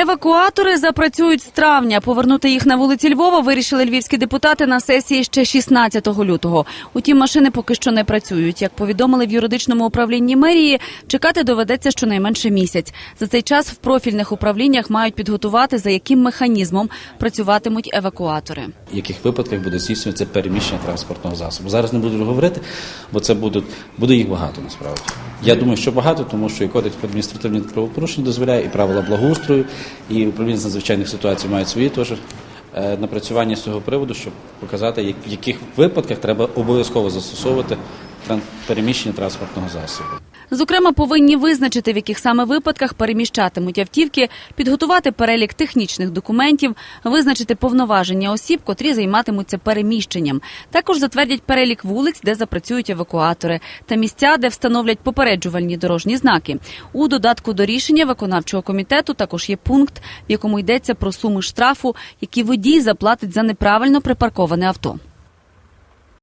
Евакуатори запрацюють з травня. Повернути їх на вулиці Львова вирішили львівські депутати на сесії ще 16 лютого. Утім, машини поки що не працюють. Як повідомили в юридичному управлінні мерії, чекати доведеться щонайменше місяць. За цей час в профільних управліннях мають підготувати, за яким механізмом працюватимуть евакуатори. в яких випадках буде здійснюватися переміщення транспортного засобу. Зараз не буду говорити, бо це будуть, буде їх багато насправді. Я думаю, що багато, тому що і кодекс про адміністративні правопорушення дозволяє, і правила благоустрою, і управління з надзвичайних ситуацій мають свої теж е, напрацювання з цього приводу, щоб показати, в яких випадках треба обов'язково застосовувати переміщення транспортного засобу. Зокрема, повинні визначити, в яких саме випадках переміщатимуть автівки, підготувати перелік технічних документів, визначити повноваження осіб, котрі займатимуться переміщенням. Також затвердять перелік вулиць, де запрацюють евакуатори, та місця, де встановлять попереджувальні дорожні знаки. У додатку до рішення виконавчого комітету також є пункт, в якому йдеться про суми штрафу, які водій заплатить за неправильно припарковане авто.